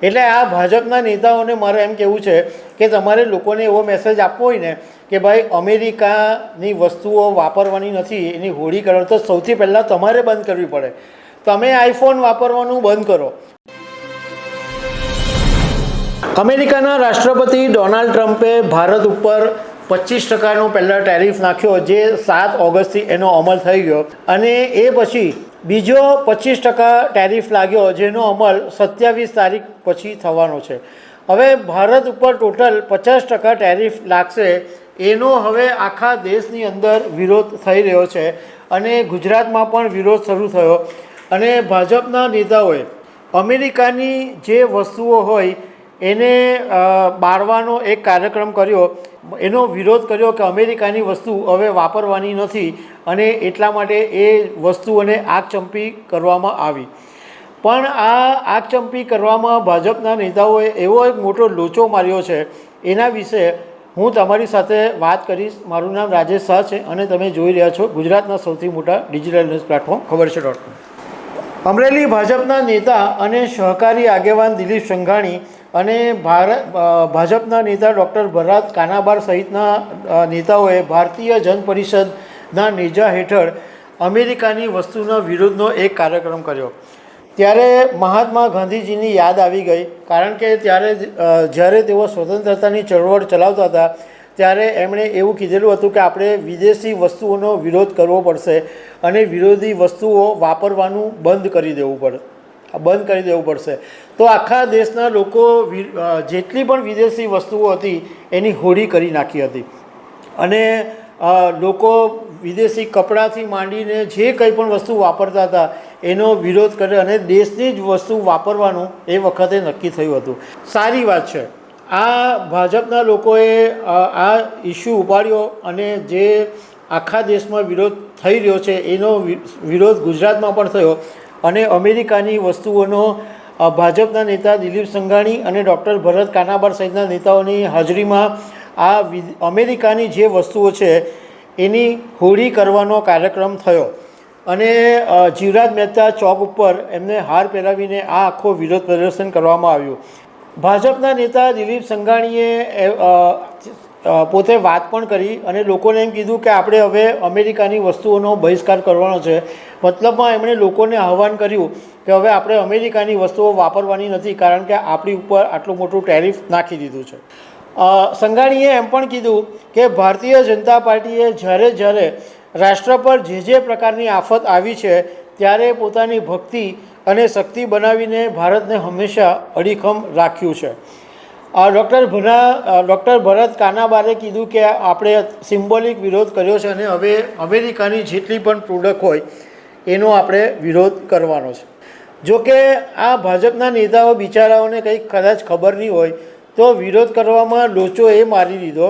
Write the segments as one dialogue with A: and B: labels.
A: એટલે આ ભાજપના નેતાઓને મારે એમ કહેવું છે કે તમારે લોકોને એવો મેસેજ આપવો હોય ને કે ભાઈ, અમેરિકાની વસ્તુઓ વાપરવાની નથી, એની હોળી કરો તો સૌથી પહેલાં તમારે બંધ કરવી પડે. તમે આઈફોન વાપરવાનું બંધ કરો. અમેરિકાના રાષ્ટ્રપતિ ડોનાલ્ડ ટ્રમ્પે ભારત ઉપર પચીસ ટકાનો પહેલાં ટેરિફ નાખ્યો, જે સાત ઓગસ્ટથી એનો અમલ થઈ ગયો. અને એ પછી બીજો પચીસ ટકા ટેરિફ લાગ્યો, જેનો અમલ સત્યાવીસ તારીખ પછી થવાનો છે. હવે ભારત ઉપર ટોટલ પચાસ ટકા ટેરિફ લાગશે, એનો હવે આખા દેશની અંદર વિરોધ થઈ રહ્યો છે અને ગુજરાતમાં પણ વિરોધ શરૂ થયો. અને ભાજપના નેતાઓએ અમેરિકાની જે વસ્તુઓ હોય એને બાળવાનો એક કાર્યક્રમ કર્યો. એનો વિરોધ કર્યો કે અમેરિકાની વસ્તુ હવે વાપરવાની નથી અને એટલા માટે એ વસ્તુઓને આગચંપી કરવામાં આવી. પણ આ આગચંપી કરવામાં ભાજપના નેતાઓએ એવો એક મોટો લોચો માર્યો છે. એના વિશે હું તમારી સાથે વાત કરીશ. મારું નામ રાજેશ શાહ છે અને તમે જોઈ રહ્યા છો ગુજરાતના સૌથી મોટા ડિજિટલ ન્યૂઝ પ્લેટફોર્મ ખબર છે ડોટ કોમ અમરેલી ભાજપના નેતા અને સહકારી આગેવાન દિલીપ સંઘાણી અને ભારત ભાજપના નેતા ડૉક્ટર ભરત કાનાબાર સહિતના નેતાઓએ ભારતીય જન પરિષદના નેજા હેઠળ અમેરિકાની વસ્તુના વિરોધનો એક કાર્યક્રમ કર્યો. ત્યારે મહાત્મા ગાંધીજીની યાદ આવી ગઈ, કારણ કે ત્યારે જ્યારે તેઓ સ્વતંત્રતાની ચળવળ ચલાવતા હતા ત્યારે એમણે એવું કીધેલું હતું કે આપણે વિદેશી વસ્તુઓનો વિરોધ કરવો પડશે અને વિરોધી વસ્તુઓ વાપરવાનું બંધ કરી દેવું પડે, બંધ કરી દેવું પડશે. તો આખા દેશના લોકો જેટલી પણ વિદેશી વસ્તુઓ હતી એની હોળી કરી નાખી હતી. અને લોકો વિદેશી કપડાંથી માંડીને જે કંઈ પણ વસ્તુ વાપરતા હતા એનો વિરોધ કરે અને દેશની જ વસ્તુ વાપરવાનું એ વખતે નક્કી થયું હતું. સારી વાત છે. આ ભાજપના લોકોએ આ ઇસ્યુ ઉપાડ્યો અને જે આખા દેશમાં વિરોધ થઈ રહ્યો છે, એનો વિરોધ ગુજરાતમાં પણ થયો. અને અમેરિકાની વસ્તુઓનો ભાજપના નેતા દિલીપ સંઘાણી અને ડૉક્ટર ભરત કાનાબાર સહિતના નેતાઓની હાજરીમાં આ અમેરિકાની જે વસ્તુઓ છે, એની હોળી કરવાનો કાર્યક્રમ થયો. અને જીવરાજ મહેતા ચોક ઉપર એમને હાર પહેરાવીને આ આખો વિરોધ પ્રદર્શન કરવામાં આવ્યું. ભાજપના નેતા દિલીપ સંઘાણીએ પોતે વાત પણ કરી અને લોકોને એમ કીધું કે આપણે હવે અમેરિકાની વસ્તુઓનો બહિષ્કાર કરવાનો છે. મતલબમાં એમણે લોકોને આહવાન કર્યું કે હવે આપણે અમેરિકાની વસ્તુઓ વાપરવાની નથી કારણ કે આપણી ઉપર આટલું મોટું ટેરિફ નાખી દીધું છે. સંઘાણીએ એમ પણ કીધું કે ભારતીય જનતા પાર્ટીએ જ્યારે જ્યારે રાષ્ટ્ર પર જે જે પ્રકારની આફત આવી છે, ત્યારે પોતાની ભક્તિ અને શક્તિ બનાવીને ભારતને હંમેશા અડીખમ રાખ્યું છે. આ ડૉક્ટર ભરા ડૉક્ટર ભરત કાનાબારે કીધું કે આપણે સિમ્બોલિક વિરોધ કર્યો છે અને હવે અમેરિકાની જેટલી પણ પ્રોડક્ટ હોય, એનો આપણે વિરોધ કરવાનો છે. જો કે આ ભાજપના નેતાઓ બિચારાઓને કંઈક કદાચ ખબર નહીં હોય, તો વિરોધ કરવામાં લોચો એ મારી દીધો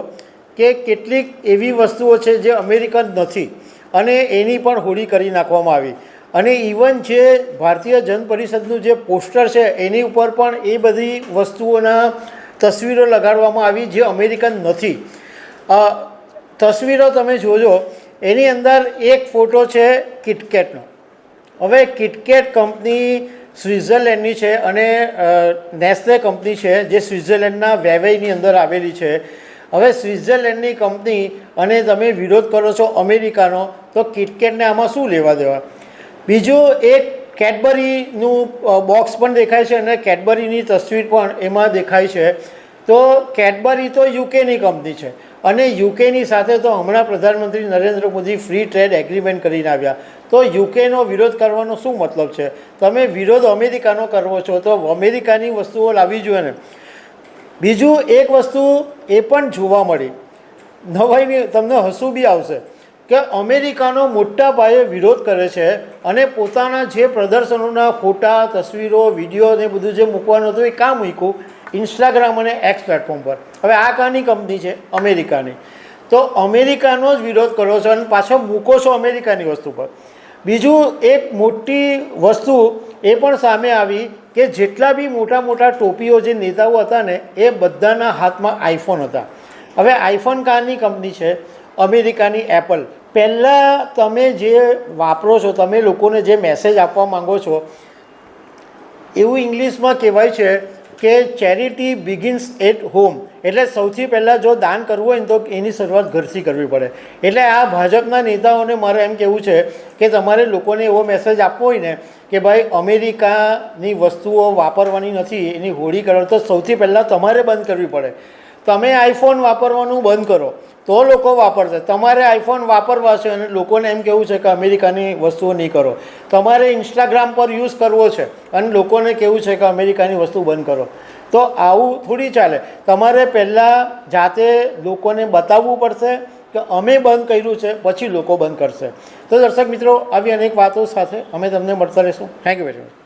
A: કે કેટલીક એવી વસ્તુઓ છે જે અમેરિકન નથી અને એની પણ હોળી કરી નાખવામાં આવી. અને ઇવન જે ભારતીય જન પરિષદનું જે પોસ્ટર છે, એની ઉપર પણ એ બધી વસ્તુઓના તસવીરો લગાડવામાં આવી જે અમેરિકન નથી. તસવીરો તમે જોજો, એની અંદર એક ફોટો છે કિટકેટનો હવે કિટકેટ કંપની સ્વિટ્ઝરલેન્ડની છે અને નેસ્લે કંપની છે, જે સ્વિટ્ઝરલેન્ડના વેવેઈની અંદર આવેલી છે. હવે સ્વિટ્ઝરલેન્ડની કંપની, અને તમે વિરોધ કરો છો અમેરિકાનો, તો કિટકેટને આમાં શું લેવા દેવા? બીજું એક કેડબરીનું બોક્સ પણ દેખાય છે અને કેડબરીની તસવીર પણ એમાં દેખાય છે. તો કેડબરી તો યુકેની કંપની છે અને યુકેની સાથે તો હમણાં પ્રધાનમંત્રી Narendra Modi free trade agreement કરીને આવ્યા. તો યુકેનો વિરોધ કરવાનો શું મતલબ છે? તમે વિરોધ અમેરિકાનો કરવો છો તો અમેરિકાની વસ્તુઓ લાવવી જોઈએ ને. બીજું એક વસ્તુ એ પણ જોવા મળી. નવાઈની, તમને હસવું બી આવશે. કે અમેરિકાનો મોટા પાયે વિરોધ કરે છે અને પોતાના જે પ્રદર્શનોના ફોટા, તસવીરો, વીડિયો ને બધું જે મૂકવાનું હતું એ કાં મૂક્યું? ઇન્સ્ટાગ્રામ અને એક્સ પ્લેટફોર્મ પર. હવે આ કાની કંપની છે? અમેરિકાની. તો અમેરિકાનો જ વિરોધ કરો છો અને પાછો મૂકો છો અમેરિકાની વસ્તુ પર. બીજું એક મોટી વસ્તુ એ પણ સામે આવી કે જેટલા બી મોટા મોટા ટોપીઓ જે નેતાઓ હતા ને, એ બધાના હાથમાં આઈફોન હતા. હવે આઈફોન કારની કંપની છે? અમેરિકાની એપલ પહેલાં તમે જે વાપરો છો, તમે લોકોને જે મેસેજ આપવા માંગો છો, એવું ઇંગ્લિશમાં કહેવાય છે કે ચેરિટી બિગિન્સ એટ હોમ એટલે સૌથી પહેલાં જો દાન કરવું હોય ને તો એની શરૂઆત ઘરથી કરવી પડે. એટલે આ ભાજપના નેતાઓને મારે એમ કહેવું છે કે તમારે લોકોને એવો મેસેજ આપવો હોય ને કે ભાઈ, અમેરિકાની વસ્તુઓ વાપરવાની નથી, એની હોળી કરો તો સૌથી પહેલાં તમારે બંધ કરવી પડે. તમે આઈફોન વાપરવાનું બંધ કરો, તો લોકો વાપરશે. તમારે આઈફોન વાપરવા છે અને લોકોને એમ કહેવું છે કે અમેરિકાની વસ્તુઓ નહીં કરો. તમારે ઇન્સ્ટાગ્રામ પર યુઝ કરવો છે અને લોકોને કહેવું છે કે અમેરિકાની વસ્તુ બંધ કરો. તો આવું થોડી ચાલે. તમારે પહેલાં જાતે લોકોને બતાવવું પડશે કે અમે બંધ કર્યું છે, પછી લોકો બંધ કરશે. તો દર્શક મિત્રો, આવી અનેક વાતો સાથે અમે તમને મળતા રહીશું. Thank you very much